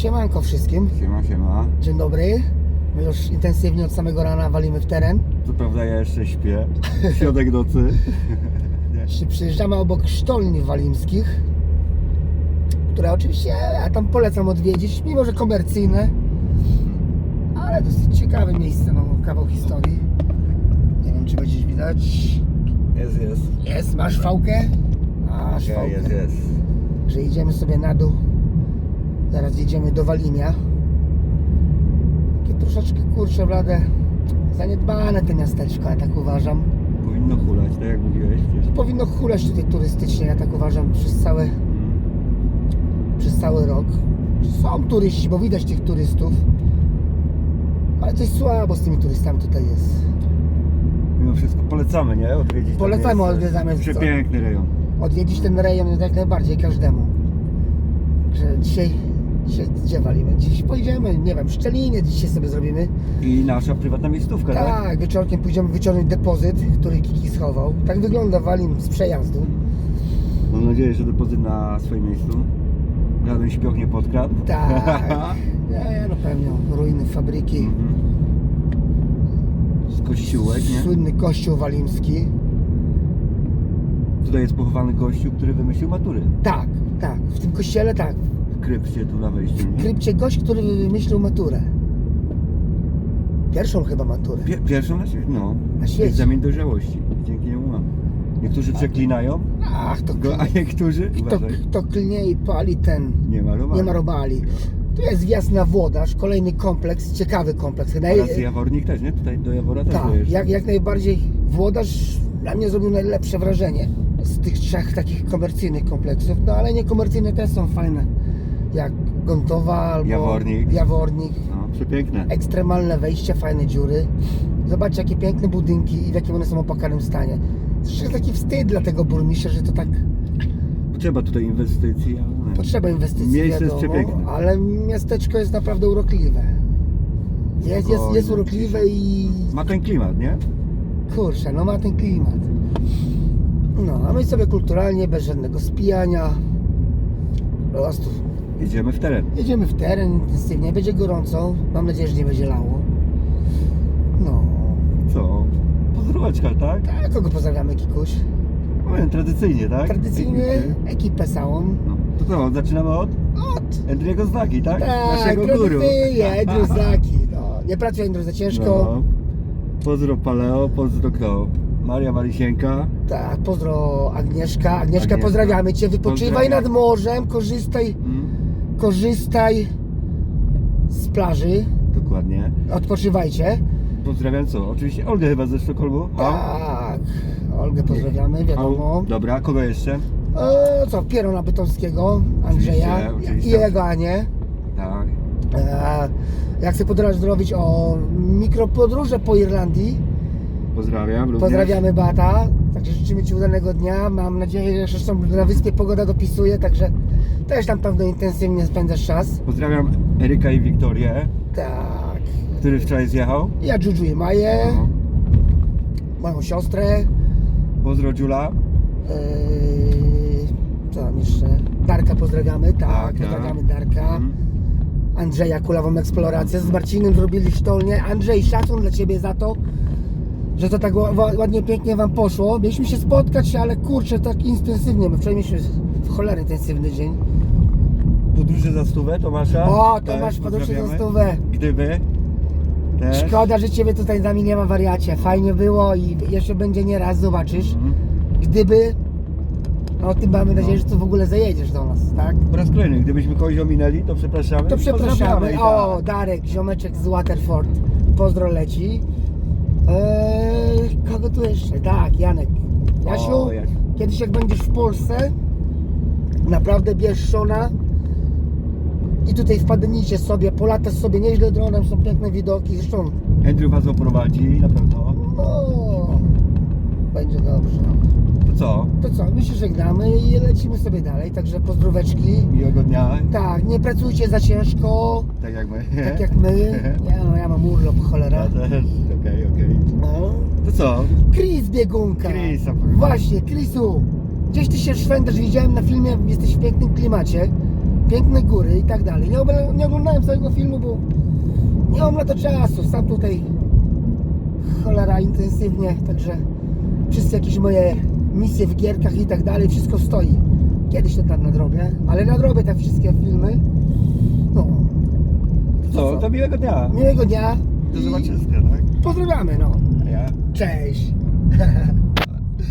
Siemanko wszystkim. Siema, siema. Dzień dobry. My już intensywnie od samego rana walimy w teren. Co prawda ja jeszcze śpię. Środek nocy. Czy Przyjeżdżamy obok sztolni walimskich, które oczywiście ja tam polecam odwiedzić, mimo że komercyjne, ale dosyć ciekawe miejsce, no kawał historii. Nie wiem, czy będziesz widać. Jest, jest. Jest, masz fałkę? Masz Ja, fałkę. jest, jest. Że idziemy sobie na dół. Zaraz jedziemy do Walimia. Takie troszeczkę kurcze blade. Zaniedbane te miasteczko, ja tak uważam. Powinno hulać, tak jak mówiłeś przecież. Powinno hulać tutaj turystycznie, ja tak uważam, przez cały, Mm. przez cały rok. Są turyści, bo widać tych turystów. Ale coś słabo z tymi turystami tutaj jest. Mimo wszystko polecamy, nie? Odwiedzić Polecamy, miejsce. odwiedzamy. Przepiękny rejon. Odwiedzić ten rejon jak najbardziej każdemu. Że dzisiaj, dzisiaj gdzie walimy? Dziś pojedziemy, nie wiem, Szczelinie dzisiaj sobie zrobimy. I nasza prywatna miejscówka, tak? Tak, wieczorkiem pójdziemy wyciągnąć depozyt, który Kiki schował. Tak wygląda Walim z przejazdu. Mam nadzieję, że depozyt na swoim miejscu. Żaden śpioch nie podkradł. Tak. Nie, no pewnie. Ruiny fabryki. Mhm. Z kościółek, nie? Słynny kościół walimski. Tutaj jest pochowany gościu, który wymyślił matury. Tak, tak. W tym kościele tak. W krypcie tu na wejściu, W krypcie gość, który wymyślił maturę. Pierwszą chyba maturę. Pier- pierwszą na świecie, no. Na świecie. Egzamin dojrzałości. Dzięki niemu mamy. Niektórzy przeklinają, Ach, to go, a niektórzy, kto, uważaj, kto klnie i pali ten. nie ma robali. Nie ma robali. Tu jest wjazd na Włodarz, kolejny kompleks, ciekawy kompleks. Naj- Oraz Jawornik też, nie? Tutaj do Jawora też Tak, dojeżdża. jak, jak najbardziej Włodarz na mnie zrobił najlepsze wrażenie z tych trzech takich komercyjnych kompleksów, no ale niekomercyjne też są fajne, jak Gontowa albo Jawornik. Jawornik. No, przepiękne. Ekstremalne wejście, fajne dziury. Zobaczcie jakie piękne budynki i w jakim one są opłakanym stanie. Zresztą jest taki wstyd dla tego burmistrza, że to tak Trzeba tutaj inwestycji, ale... potrzeba inwestycji, Miejsce jest wiadomo, przepiękne. ale miasteczko jest naprawdę urokliwe. Jest, jest, jest urokliwe i Ma ten klimat, nie? Kurczę, no ma ten klimat. No, a my sobie kulturalnie, bez żadnego spijania. Po prostu Jedziemy w teren. jedziemy w teren intensywnie, będzie gorąco. Mam nadzieję, że nie będzie lało. No, Co? Pozdróweczka, tak? tak, kogo pozdrawiamy, Kikuś? No, tradycyjnie, tak? Tradycyjnie ekipę całą. No. To co, zaczynamy od Od, Andriego Znaki, tak? tak, Naszego guru. tradycyjnie, Andruzaki. No, nie pracuj Andrew za ciężko. No. Pozdro Paleo, pozdro kto? Maria Walisienka. Tak, pozdro Agnieszka. Agnieszka, Agnieszka. pozdrawiamy Cię. Wypoczywaj Pozdrawiam. nad morzem, korzystaj Mm, korzystaj z plaży, dokładnie. odpoczywajcie. Pozdrawiam co? Oczywiście Olgę chyba ze Sztokholmu. Tak, Olgę pozdrawiamy, wiadomo. Dobra, kogo jeszcze? E, co, Pierona Bytomskiego, Andrzeja Oczywiście, oczywiście. i jego Anię. Tak. E, jak chcę podróż zrobić o mikropodróże po Irlandii, Pozdrawiam również. pozdrawiamy Bata. Także życzymy Ci udanego dnia. Mam nadzieję, że zresztą na wyspie pogoda dopisuje, także też tam pewno intensywnie spędzasz czas. Pozdrawiam Eryka i Wiktorię, Tak. który wczoraj zjechał. Ja Juju i Maję, No. moją siostrę. Pozdro Dziula. Eee, co tam jeszcze? Darka pozdrawiamy, tak, Tak, tak. pozdrawiamy Darka. Mm. Andrzeja Kulawą Eksplorację. Z Marcinem zrobili sztolnię. Andrzej, szacun dla Ciebie za to, że to tak ła- ła- ładnie, pięknie Wam poszło. Mieliśmy się spotkać, ale kurczę, tak intensywnie. My wczoraj mieliśmy w cholerę intensywny dzień. Podróże za stówę Tomasza. O, Też Tomasz, podróż za pozdrawiamy. stówę. Gdyby. Też. Szkoda, że Ciebie tutaj z nami nie ma wariacie. Fajnie było i jeszcze będzie nie raz, zobaczysz. Mhm. Gdyby, no tym mamy nadzieję, że tu w ogóle zajedziesz do nas, tak? Po raz kolejny, gdybyśmy kogoś ominęli, to przepraszamy. To i przepraszamy. O, tak. Darek, ziomeczek z Waterford. Pozdro leci. Eee, kogo tu jeszcze? Tak, Janek. Jasiu, O, Jasiu. kiedyś jak będziesz w Polsce, naprawdę bierz Szona i tutaj wpadnijcie sobie, polatasz sobie nieźle dronem, są piękne widoki. Zresztą, Andrew was oprowadzi na pewno. no, będzie dobrze. To co? To co, my się żegnamy i lecimy sobie dalej, także pozdróweczki. Miłego dnia. Tak, nie pracujcie za ciężko, Tak jak my. tak jak my. Ja, no, ja mam urlop, cholera. Ja też. Okej, okej. No. To co? Chris biegunka. Chrisa, powiem. Właśnie, Chrisu. Gdzieś ty się szwędasz, widziałem na filmie, jesteś w pięknym klimacie. Piękne góry i tak dalej. Nie, obla- nie oglądałem całego filmu, bo nie mam na to czasu. Sam tutaj cholera intensywnie, także wszystkie jakieś moje misje w gierkach i tak dalej, wszystko stoi. Kiedyś to tam nadrobię, ale nadrobię te wszystkie filmy. No, Co, to miłego dnia. miłego dnia. Do i zobaczyska, tak? Pozdrawiamy, no. Ja? Cześć.